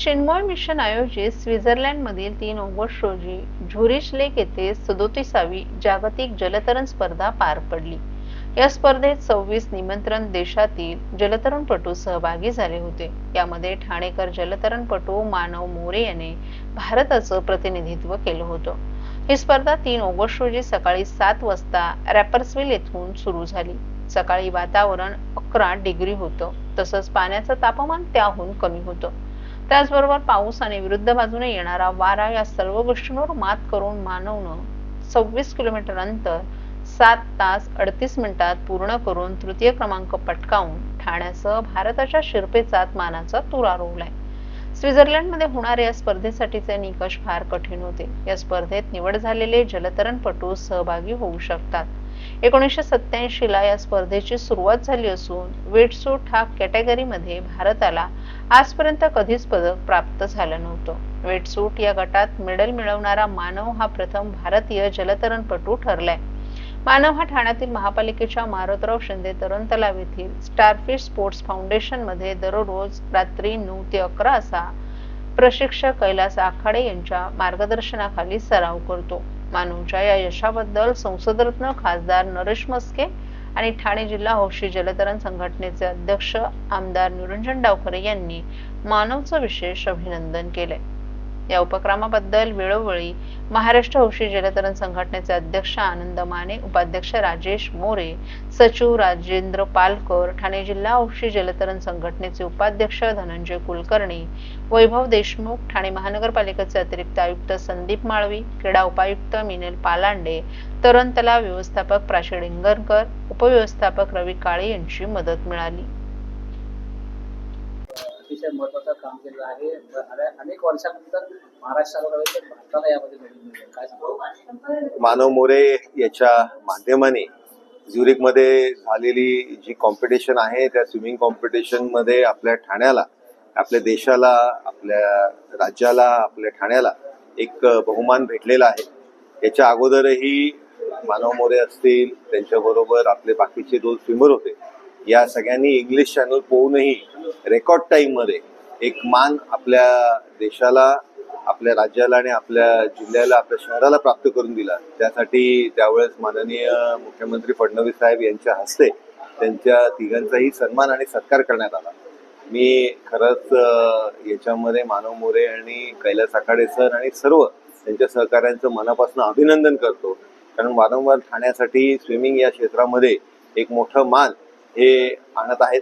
Chinmay mission आयोजित स्वित्झर्लंडमधील तीन ऑगस्ट रोजी झुरिश लेक येथे सदोतीसावी जागतिक जलतरण स्पर्धा पार पडली. या स्पर्धेत सव्वीस निमंत्रण देशातील जलतरणपटू सहभागी झाले होते. यामध्ये ठाणेकर जलतरणपटू मानव मोरे याने भारताचं प्रतिनिधित्व केलं होतं. ही स्पर्धा तीन ऑगस्ट रोजी सकाळी सात वाजता रॅपर्सविल येथून सुरू झाली. सकाळी वातावरण अकरा डिग्री होतं. तसंच पाण्याचं तापमान त्याहून कमी होतं. त्याचबरोबर पाऊस आणि विरुद्ध बाजूने येणारा वारा या सर्व गोष्टींवर मात करून मानवनं सव्वीस किलोमीटर अंतर सात तास अडतीस मिनिटात पूर्ण करून तृतीय क्रमांक पटकावून ठाण्यासह भारताच्या शिरपेचात मानाचा तूर आरोवलाय. स्वित्झर्लंडमध्ये होणाऱ्या या स्पर्धेसाठीचे निकष फार कठीण होते. या स्पर्धेत निवड झालेले जलतरणपटू सहभागी होऊ शकतात. एकोणीसशे सत्याऐंशीला या स्पर्धेची सुरुवात झाली असून वेटसूट हा कॅटेगरीमध्ये भारताला आजपर्यंत कधीच पदक प्राप्त झालं नव्हतं. वेटसूट या गटात मेडल मिळवणारा मानव हा प्रथम भारतीय जलतरणपटू ठरलाय. मानव हा ठाण्यातील महापालिकेच्या मारुतराव शिंदे तरण तलाव येथील स्टारफिश स्पोर्ट्स फाउंडेशनमध्ये दररोज रात्री नऊ ते अकरा असा प्रशिक्षक कैलास आखाडे यांच्या मार्गदर्शनाखाली सराव करतो. मानवच्या या यशाबद्दल संसदरत्न खासदार नरेश मस्के आणि ठाणे जिल्हा हौशी जलतरण संघटनेचे अध्यक्ष आमदार निरंजन डावखरे यांनी मानवचं विशेष अभिनंदन केलंय. या उपक्रमाबद्दल वेळोवेळी महाराष्ट्र हौशी जलतरण संघटनेचे अध्यक्ष आनंद माने उपाध्यक्ष राजेश मोरे सचिव राजेंद्र पालकर ठाणे जिल्हा हौशी जलतरण संघटनेचे उपाध्यक्ष धनंजय कुलकर्णी वैभव देशमुख ठाणे महानगरपालिकेचे अतिरिक्त आयुक्त संदीप माळवी क्रीडा उपायुक्त मिनल पालांडे तरण तलाव व्यवस्थापक प्राची डिंगरकर उपव्यवस्थापक रवी काळे यांची मदत मिळाली. अतिशय महत्वाचं काम केलेलं आहे. अनेक वर्षानंतर महाराष्ट्राला भारताला यामध्ये काय मानव मोरे याच्या माध्यमाने झुरिकमध्ये झालेली जी कॉम्पिटिशन आहे त्या स्विमिंग कॉम्पिटिशनमध्ये आपल्या ठाण्याला आपल्या देशाला आपल्या राज्याला आपल्या ठाण्याला एक बहुमान भेटलेला आहे. याच्या अगोदरही मानव मोरे असतील त्यांच्याबरोबर आपले बाकीचे दोन स्विमर होते. या सगळ्यांनी इंग्लिश चॅनल पोहूनही रेकॉर्ड टाईममध्ये एक मान आपल्या देशाला आपल्या राज्याला आणि आपल्या जिल्ह्याला आपल्या शहराला प्राप्त करून दिला. त्यासाठी त्यावेळेस माननीय मुख्यमंत्री फडणवीस साहेब यांच्या हस्ते त्यांच्या तिघांचाही सन्मान आणि सत्कार करण्यात आला. मी खरंच याच्यामध्ये मानव मोरे आणि कैलास आखाडे सर आणि सर्व त्यांच्या सहकाऱ्यांचं मनापासून अभिनंदन करतो. कारण वारंवार ठाण्यासाठी स्विमिंग या क्षेत्रामध्ये एक मोठं मान हे आणत आहेत.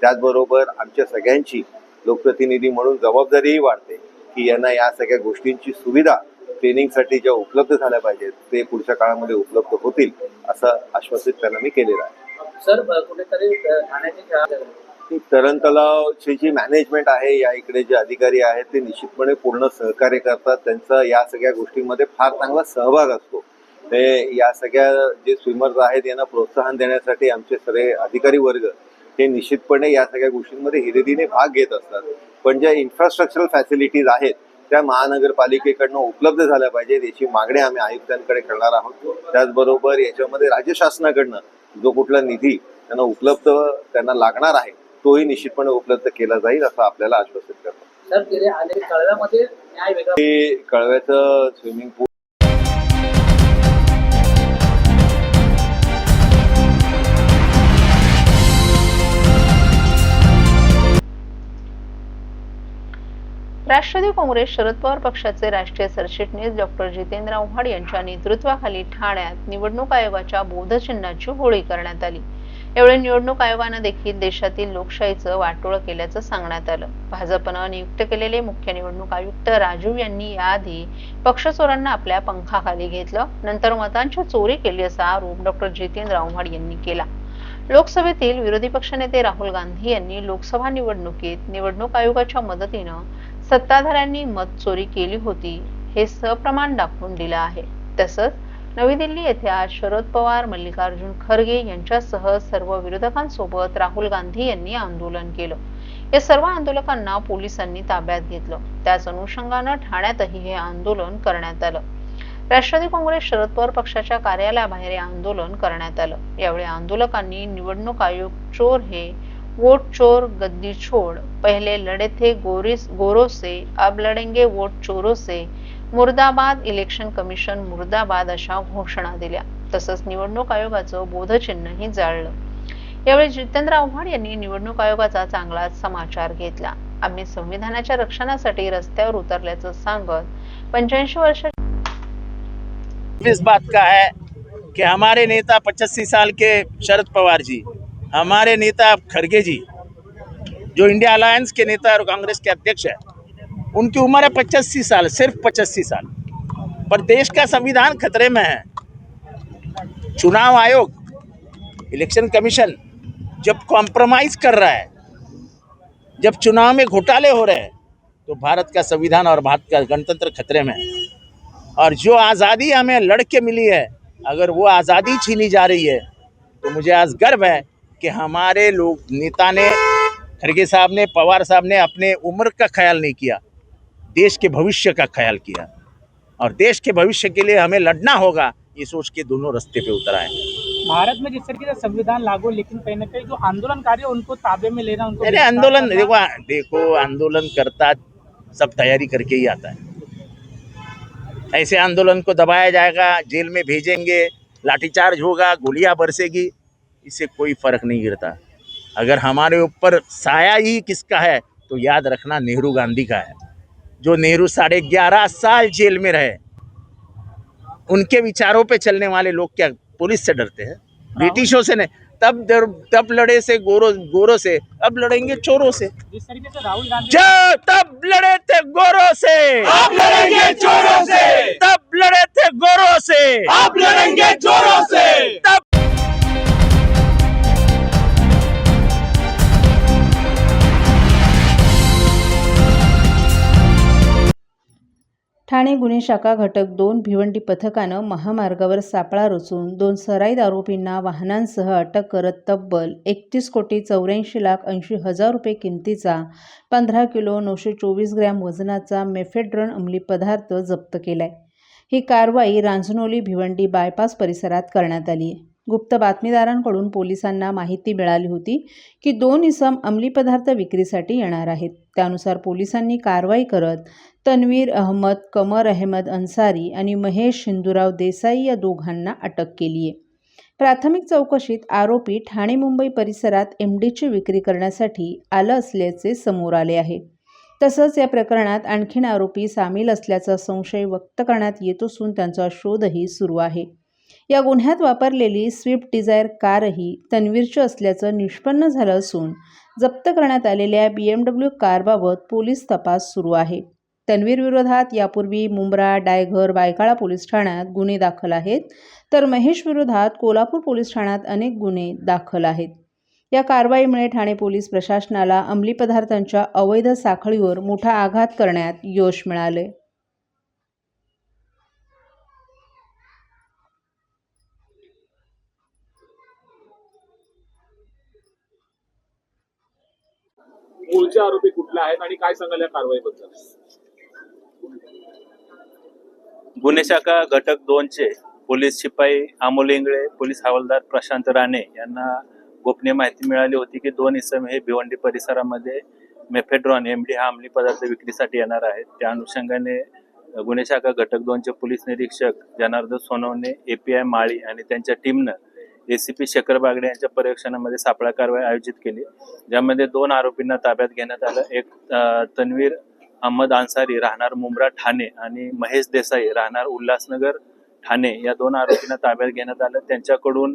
त्याचबरोबर आमच्या सगळ्यांची लोकप्रतिनिधी म्हणून जबाबदारीही वाढते की यांना या सगळ्या गोष्टींची सुविधा ट्रेनिंगसाठी ज्या उपलब्ध झाल्या पाहिजेत ते पुढच्या काळामध्ये उपलब्ध होतील असं आश्वासित त्यांना मी केलेलं आहे. सर कुठेतरी तरण तलावची जी मॅनेजमेंट आहे या इकडे जे अधिकारी आहेत ते निश्चितपणे पूर्ण सहकार्य करतात. त्यांचा या सगळ्या गोष्टींमध्ये फार चांगला सहभाग असतो. ते या सगळ्या जे स्विमर्स आहेत यांना प्रोत्साहन देण्यासाठी आमचे सगळे अधिकारी वर्ग हे निश्चितपणे या सगळ्या गोष्टींमध्ये हिरिरीने भाग घेत असतात. पण ज्या इन्फ्रास्ट्रक्चरल फॅसिलिटीज आहेत त्या महानगरपालिकेकडनं उपलब्ध झाल्या पाहिजेत याची मागणी आम्ही आयुक्तांकडे करणार आहोत. त्याचबरोबर याच्यामध्ये राज्य शासनाकडनं जो कुठला निधी त्यांना उपलब्ध त्यांना लागणार आहे तोही निश्चितपणे उपलब्ध केला जाईल असं आपल्याला आश्वासित करतो. कळव्यामध्ये हे कळव्याचं स्विमिंग पूल राष्ट्रवादी काँग्रेस शरद पवार पक्षाचे राष्ट्रीय सरचिटणीस डॉक्टर जितेंद्र आव्हाड यांच्या नेतृत्वाखाली ठाण्यात निवडणूक आयोगाच्या बोधचिन्हाची होळी करण्यात आली. यावेळी निवडणूक आयोगानं देखील देशातील लोकशाहीचं वाटोळ केल्याचं सांगण्यात आलं. भाजपनं नियुक्त केलेले मुख्य निवडणूक आयुक्त राजीव यांनी याआधी पक्षचोरांना आपल्या पंखाखाली घेतलं नंतर मतांची चोरी केली असा आरोप डॉक्टर जितेंद्र आव्हाड यांनी केला. लोकसभेतील विरोधी पक्षनेते राहुल गांधी यांनी लोकसभा निवडणुकीत निवडणूक आयोगाच्या मदतीनं सत्ताधाऱ्यांनी मत चोरी केली होती हे सप्रमाण दाखवून दिलं आहे. तसंच नवी दिल्ली येथे आज शरद पवार मल्लिकार्जुन खरगे यांच्यासह सर्व विरोधकांसोबत राहुल गांधी यांनी आंदोलन केलं. या सर्व आंदोलकांना पोलिसांनी ताब्यात घेतलं. त्याच अनुषंगानं ठाण्यातही हे आंदोलन करण्यात आलं. राष्ट्रवादी काँग्रेस शरद पवार पक्षाच्या कार्यालयाबाहेर आंदोलन करण्यात आलं. यावेळी आंदोलकांनी निवडणूक आयोग चोर हे वोट चोर गद्दी छोड़। पहले लड़े थे गोरिस गोरों से अब लड़ेंगे वोट चोरों से। मुर्दाबाद इलेक्शन कमिशन मुर्दाबाद अशा घोषणा दिल्या। तसंच निवडणूक आयोगाचं बोधचिन्हही जाळलं। यावेळी जितेंद्र आव्हाड यांनी निवडणूक आयोगाचा चांगला समाचार घेतला। आम्ही संविधानाच्या रक्षणासाठी रस्त्यावर उतरल्याचं सांगत पंच्याऐंशी वर्ष इस बात का है कि हमारे नेता पचासी साल के शरद पवार जी। हमारे नेता खड़गे जी, जो इंडिया अलायंस के नेता और कांग्रेस के अध्यक्ष है, उनकी उम्र है पचासी साल, सिर्फ़ पचासी साल। पर देश का संविधान खतरे में है। चुनाव आयोग, इलेक्शन कमीशन जब कॉम्प्रोमाइज कर रहा है, जब चुनाव में घोटाले हो रहे हैं तो भारत का संविधान और भारत का गणतंत्र खतरे में है। और जो आज़ादी हमें लड़के मिली है, अगर वो आज़ादी छीनी जा रही है तो मुझे आज गर्व है कि हमारे लोग नेता ने खड़गे साहब ने पवार साहब ने अपने उम्र का ख्याल नहीं किया देश के भविष्य का ख्याल किया। और देश के भविष्य के लिए हमें लड़ना होगा ये सोच के दोनों रास्ते पे उतर आए। भारत में जिस तरीके से संविधान लागू लेकिन कहीं ना कहीं जो आंदोलनकारी उनको ताबे में लेना उनको अरे आंदोलन देखो देखो आंदोलन करता सब तैयारी करके ही आता है। ऐसे आंदोलन को दबाया जाएगा जेल में भेजेंगे लाठीचार्ज होगा गोलियाँ बरसेगी इससे कोई फ़र्क नहीं गिरता। अगर हमारे ऊपर साया ही किसका है तो याद रखना नेहरू गांधी का है। जो नेहरू साढ़े ग्यारह साल जेल में रहे उनके विचारों पे चलने वाले लोग क्या पुलिस से डरते हैं? ब्रिटिशों से नहीं तब डर तब लड़े से गोरो गोरों से अब लड़ेंगे चोरों से। जिस तरीके से राहुल गांधी तब लड़े थे गोरों से। अब लड़ेंगे चोरों से। तब लड़े थे गोरों से। अब लड़ेंगे चोरों से। तब ठाणे गुन्हे शाखा घटक दोन भिवंडी पथकानं महामार्गावर सापळा रचून दोन सराईद आरोपींना वाहनांसह अटक करत तब्बल एकतीस कोटी चौऱ्याऐंशी लाख ऐंशी हजार रुपये किमतीचा पंधरा किलो नऊशे चोवीस ग्रॅम वजनाचा मेफेड्रन अंमली पदार्थ जप्त केलाय. ही कारवाई रांजनोली भिवंडी बायपास परिसरात करण्यात आली आहे. गुप्त बातमीदारांकडून पोलिसांना माहिती मिळाली होती की दोन इसम अंमली पदार्थ विक्रीसाठी येणार आहेत. त्यानुसार पोलिसांनी कारवाई करत तन्वीर अहमद कमर अहमद अन्सारी आणि महेश हिंदूराव देसाई या दोघांना अटक केली आहे. प्राथमिक चौकशीत आरोपी ठाणे मुंबई परिसरात एम डीची विक्री करण्यासाठी आलं असल्याचे समोर आले आहे. तसंच या प्रकरणात आणखीन आरोपी सामील असल्याचा संशय व्यक्त करण्यात येत असून त्यांचा शोधही सुरू आहे. या गुन्ह्यात वापरलेली स्विफ्ट डिझायर कारही तन्वीरची असल्याचं निष्पन्न झालं असून जप्त करण्यात आलेल्या बी एम डब्ल्यू कारबाबत पोलीस तपास सुरू आहे. तन्वीर विरोधात यापूर्वी मुंब्रा डायघर बायकाळा पोलीस ठाण्यात गुन्हे दाखल आहेत तर महेश विरोधात कोल्हापूर पोलीस ठाण्यात अनेक गुन्हे दाखल आहेत. या कारवाईमुळे ठाणे पोलीस प्रशासनाला अंमली पदार्थांच्या अवैध साखळीवर मोठा आघात करण्यात यश मिळाले मूळचे आरोपी कुठले आहेत आणि काय सांगाल या कारवाईबद्दल? गुन्हे शाखा घटक दोनचे पोलीस शिपाई अमोल इंगळे पोलीस हवालदार प्रशांत राणे यांना गोपनीय माहिती मिळाली होती की दोन इसम हे भिवंडी परिसरामध्ये मेफेड्रॉन एमडी हा अंमली पदार्थ विक्रीसाठी येणार आहेत. त्या अनुषंगाने गुन्हे शाखा घटक दोनचे पोलीस निरीक्षक जनार्दन सोनवणे आय माळी आणि त्यांच्या टीमनं एसीपी शेखर बागडे यांच्या पर्यवेक्षणामध्ये सापळा कारवाई आयोजित केली. ज्यामध्ये दोन आरोपींना ताब्यात घेण्यात आलं. एक तन्वीर अहमद अन्सारी राहणार मुंब्रा ठाणे आणि महेश देसाई राहणार उल्हासनगर ठाणे या दोन आरोपींना ताब्यात घेण्यात आलं. त्यांच्याकडून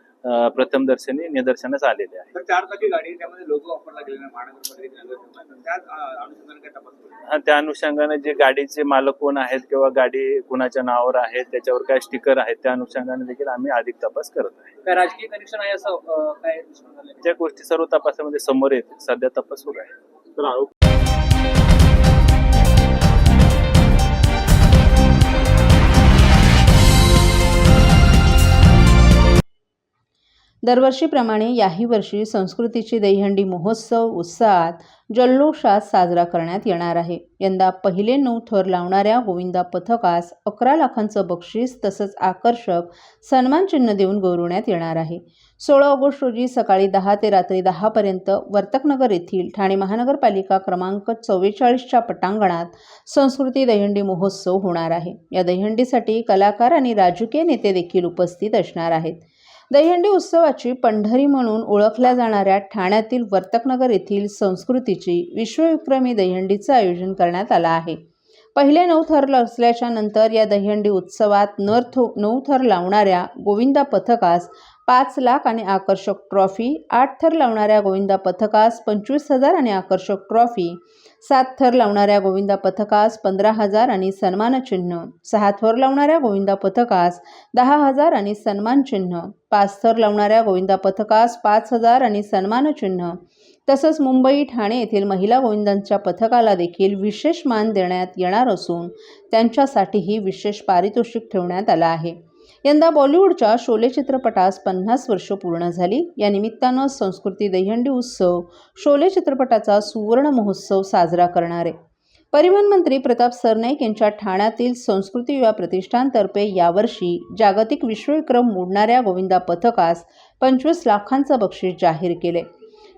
अं, प्रथमदर्शनी निदर्शनास आलेले आहे. तर चार चाकी गाडी आहे, त्यामध्ये लोक वापरला गेलेला महानगरपालिकेने नगर निगम. त्या अनुषंगाने जे गाडीचे मालक कोण आहेत किंवा गाडी कुणाच्या नावावर आहे त्याच्यावर काय स्टिकर आहेत त्या अनुषंगाने देखील आम्ही अधिक तपास करत आहे. काय राजकीय कनेक्शन आहे असं काय? त्या गोष्टी सर्व तपासामध्ये समोर येतील. सध्या तपास सुरू आहे. दरवर्षीप्रमाणे याही वर्षी संस्कृतीची दहीहंडी महोत्सव उत्साहात जल्लोषात साजरा करण्यात येणार आहे. यंदा पहिले नऊ थर लावणाऱ्या गोविंदा पथकास अकरा लाखांचं बक्षीस तसंच आकर्षक सन्मानचिन्ह देऊन गौरवण्यात येणार आहे. सोळा ऑगस्ट रोजी सकाळी दहा ते रात्री दहापर्यंत वर्तकनगर येथील ठाणे महानगरपालिका क्रमांक चव्वेचाळीसच्या पटांगणात संस्कृती दहीहंडी महोत्सव होणार आहे. या दहीहंडीसाठी कलाकार आणि राजकीय नेते देखील उपस्थित असणार आहेत. दहीहंडी उत्सवाची पंढरी म्हणून ओळखल्या जाणाऱ्या ठाण्यातील वर्तकनगर येथील संस्कृतीची विश्वविक्रमी दहीहंडीचं आयोजन करण्यात आलं आहे. पहिले नऊ थर असल्याच्या नंतर या दहीहंडी उत्सवात नर थो नऊ थर लावणाऱ्या गोविंदा पथकास पाच लाख आणि आकर्षक ट्रॉफी आठ थर लावणाऱ्या गोविंदा पथकास पंचवीस हजार आणि आकर्षक ट्रॉफी सात थर लावणाऱ्या गोविंदा पथकास पंधरा हजार आणि सन्मानचिन्ह सहा थर लावणाऱ्या गोविंदा पथकास दहा हजार आणि सन्मानचिन्ह पाच थर लावणाऱ्या गोविंदा पथकास पाच हजार आणि सन्मानचिन्ह तसंच मुंबई ठाणे येथील महिला गोविंदांच्या पथकाला देखील विशेष मान देण्यात येणार असून त्यांच्यासाठीही विशेष पारितोषिक ठेवण्यात आलं आहे. यंदा बॉलिवूडच्या शोले चित्रपटास पन्नास वर्ष पूर्ण झाली. या निमित्तानं संस्कृती दहीहंडी उत्सव शोले चित्रपटाचा सुवर्ण महोत्सव साजरा करणार आहे. परिवहन मंत्री प्रताप सरनाईक यांच्या ठाण्यातील संस्कृती युवा प्रतिष्ठानतर्फे यावर्षी जागतिक विश्वविक्रम मोडणाऱ्या गोविंदा पथकास पंचवीस लाखांचं बक्षीस जाहीर केले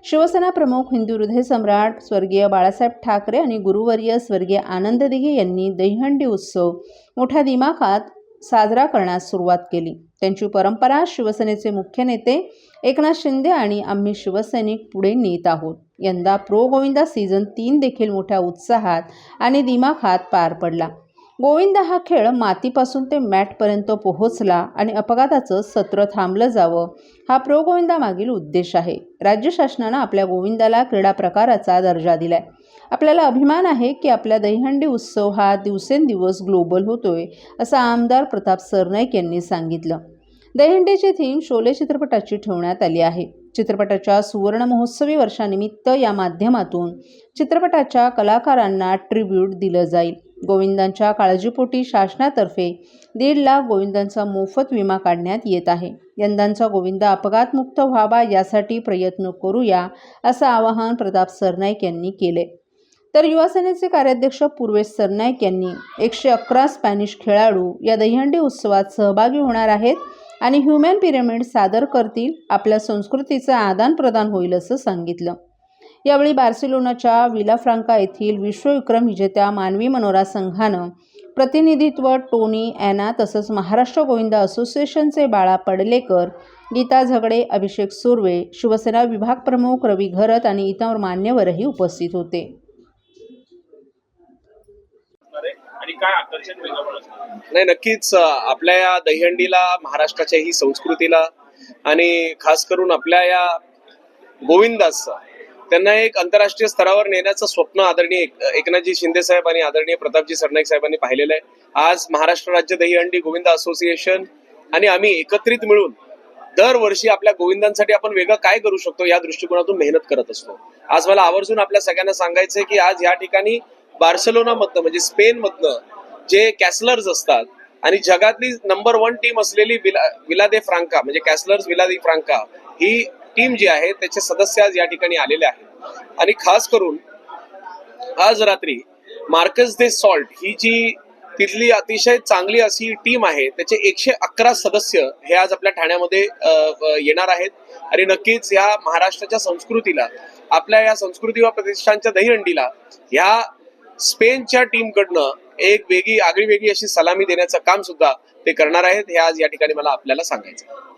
शिवसेना प्रमुख हिंदू हृदय सम्राट स्वर्गीय बाळासाहेब ठाकरे आणि गुरुवर्य स्वर्गीय आनंद दिघे यांनी दहीहंडी उत्सव मोठ्या दिमाखात साजरा करण्यास सुरुवात केली. त्यांची परंपरा शिवसेनेचे मुख्य नेते एकनाथ शिंदे आणि आम्ही शिवसैनिक पुढे नेत आहोत. यंदा प्रो गोविंदा सीझन तीन देखील मोठ्या उत्साहात आणि दिमाखात पार पडला. गोविंदा हा खेळ मातीपासून ते मॅटपर्यंत पोहोचला आणि अपघाताचं सत्र थांबलं जावं हा प्रो गोविंदामागील उद्देश आहे. राज्य शासनानं आपल्या गोविंदाला क्रीडा प्रकाराचा दर्जा दिलाय. आपल्याला अभिमान आहे की आपल्या दहीहंडी उत्सव हा दिवसेंदिवस ग्लोबल होतोय असं आमदार प्रताप सरनाईक यांनी सांगितलं. दहीहंडीची थीम शोले चित्रपटाची ठेवण्यात आली आहे. चित्रपटाच्या सुवर्ण महोत्सवी वर्षानिमित्त या माध्यमातून चित्रपटाच्या कलाकारांना ट्रिब्यूट दिलं जाईल. गोविंदांच्या काळजीपोटी शासनातर्फे दीड लाख गोविंदांचा मोफत विमा काढण्यात येत आहे. यंदांचा गोविंद अपघातमुक्त व्हावा यासाठी प्रयत्न करूया असं आवाहन प्रताप सरनाईक यांनी केले. तर युवासेनेचे कार्याध्यक्ष पूर्वेश सरनाईक यांनी एकशे अकरा स्पॅनिश खेळाडू या दहीहंडी उत्सवात सहभागी होणार आहेत आणि ह्युमॅन पिरॅमिड सादर करतील आपल्या संस्कृतीचं आदानप्रदान होईल असं सांगितलं. यावेळी बार्सिलोनाच्या विला फ्रांका येथील विश्वविक्रम विजेत्या मानवी मनोरा संघानं प्रतिनिधित्व टोनी ॲना तसंच महाराष्ट्र गोविंदा असोसिएशनचे बाळा पडलेकर गीता झगडे अभिषेक सुर्वे शिवसेना विभाग प्रमुख रवी घरत आणि इतर मान्यवरही उपस्थित होते. असणार आहे आणि काय आकर्षण वेगळं असणार नाही नक्कीच आपल्या या दहीहंडीला महाराष्ट्राच्या ही संस्कृतीला आणि खास करून आपल्या या गोविंदास त्यांना एक आंतरराष्ट्रीय स्तरावर नेण्याचं स्वप्न आदरणीय एकनाथजी शिंदे साहेब आणि आदरणीय प्रतापजी सरनाईक साहेबांनी पाहिलेलं आहे. आज महाराष्ट्र राज्य दहीहंडी गोविंदा असोसिएशन आणि आम्ही एकत्रित मिळून दरवर्षी आपल्या गोविंदांसाठी आपण वेगळं काय करू शकतो या दृष्टिकोनातून मेहनत करत असतो. आज मला आवर्जून आपल्या सगळ्यांना सांगायचंय की आज या ठिकाणी बार्सेलोना मधनं म्हणजे स्पेन मधनं जे कॅसलर्स असतात आणि जगातली नंबर वन टीम असलेली विला विला दे फ्रांका म्हणजे कॅसलर्स विला दे फ्रांका ही टीम जी आहे त्याचे सदस्य आज या ठिकाणी आलेले आहेत. आणि खास करून आज रात्री मार्कस दे सॉल्ट ही जी तिथली अतिशय चांगली अशी टीम आहे त्याचे एकशे अकरा सदस्य हे आज आपल्या ठाण्यामध्ये येणार आहेत. आणि नक्कीच या महाराष्ट्राच्या संस्कृतीला आपल्या या संस्कृती व प्रतिष्ठानच्या दहीहंडीला ह्या स्पेनच्या टीमकडनं एक वेगळी आगळी वेगळी अशी सलामी देण्याचं काम सुद्धा ते करणार आहेत हे आज या ठिकाणी मला आपल्याला सांगायचं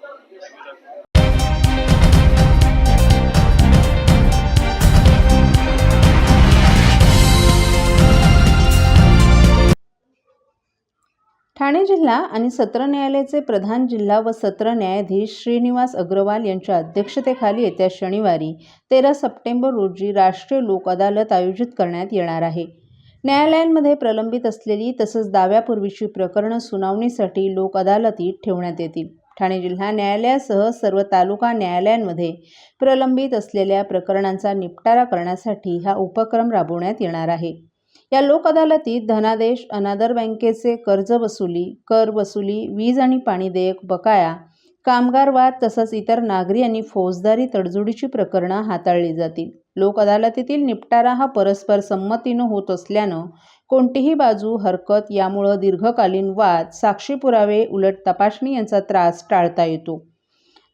ठाणे जिल्हा आणि सत्र न्यायालयाचे प्रधान जिल्हा व सत्र न्यायाधीश श्रीनिवास अग्रवाल यांच्या अध्यक्षतेखाली येत्या शनिवारी तेरा सप्टेंबर रोजी राष्ट्रीय लोक अदालत आयोजित करण्यात येणार आहे. न्यायालयांमध्ये प्रलंबित असलेली तसंच दाव्यापूर्वीची प्रकरणं सुनावणीसाठी लोक अदालतीत ठेवण्यात येतील. ठाणे जिल्हा न्यायालयासह सर्व तालुका न्यायालयांमध्ये प्रलंबित असलेल्या प्रकरणांचा निपटारा करण्यासाठी हा उपक्रम राबवण्यात येणार आहे. या लोक अदालतीत धनादेश अनादर बँकेचे कर्ज वसुली कर वसुली वीज आणि पाणी देयक बकाया कामगार वाद तसंच इतर नागरी आणि फौजदारी तडजोडीची प्रकरणं हाताळली जातील. लोक अदालतीतील निपटारा हा परस्पर संमतीनं होत असल्यानं कोणतीही बाजू हरकत यामुळं दीर्घकालीन वाद साक्षी पुरावे उलट तपासणी यांचा त्रास टाळता येतो.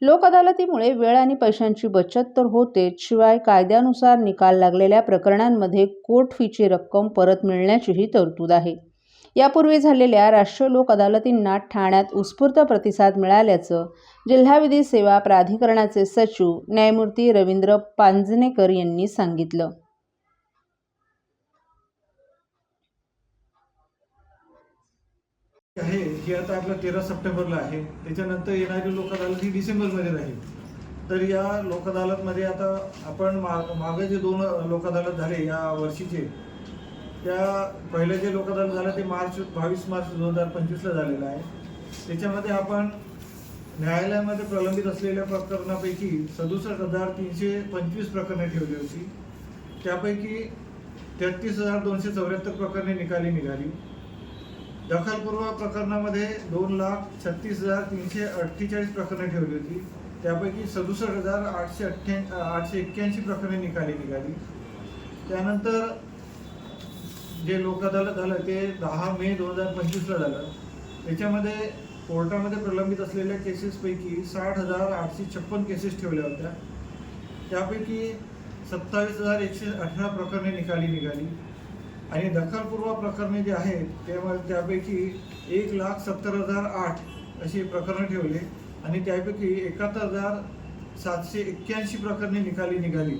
लोक अदालतीमुळे वेळ आणि पैशांची बचत तर होतेच शिवाय कायद्यानुसार निकाल लागलेल्या प्रकरणांमध्ये कोर्ट फीची रक्कम परत मिळण्याचीही तरतूद आहे. यापूर्वी झालेल्या राष्ट्रीय लोक अदालतींना ठाण्यात उत्स्फूर्त प्रतिसाद मिळाल्याचं जिल्हा विधी सेवा प्राधिकरणाचे सचिव न्यायमूर्ती रवींद्र पांजनेकर यांनी सांगितलं. आहे ही आता आपलं तेरा सप्टेंबरला आहे. त्याच्यानंतर येणारी लोकअदालत ही डिसेंबरमध्ये राहील. तर या लोक अदालतमध्ये आता आपण माग मागे जे दोन लोक अदालत झाले या वर्षीचे त्या पहिले जे लोक अदालत झालं ते मार्च बावीस मार्च दोन हजार पंचवीसला झालेलं आहे. त्याच्यामध्ये आपण न्यायालयामध्ये प्रलंबित असलेल्या प्रकरणापैकी सदुसष्ट हजार तीनशे पंचवीस प्रकरणे ठेवली होती. त्यापैकी तेहतीस हजार दोनशे चौऱ्याहत्तर प्रकरणे निकाली निघाली. दखलपूर्व प्रकरणामध्ये दोन लाख छत्तीस हजार तीनशे अठ्ठेचाळीस प्रकरणे ठेवली होती. त्यापैकी सदुसष्ट हजार आठशे अठ्ठ्या आठशे एक्क्याऐंशी प्रकरणे निकाली निघाली. त्यानंतर जे लोक अदालत झालं ते दहा मे दोन हजार पंचवीसला झालं. त्याच्यामध्ये कोर्टामध्ये प्रलंबित असलेल्या केसेसपैकी साठ हजार आठशे छप्पन केसेस ठेवल्या होत्या. त्यापैकी सत्तावीस हजार एकशे अठरा प्रकरणे निकाली निघाली. आणि दखलपूर्व प्रकरणे जे आहेत त्यामध्ये त्यापैकी एक लाख सत्तर हजार आठ अशी प्रकरणं ठेवले. आणि त्यापैकी एकाहत्तर हजार सातशे एक्क्याऐंशी प्रकरणे निकाली निघाली.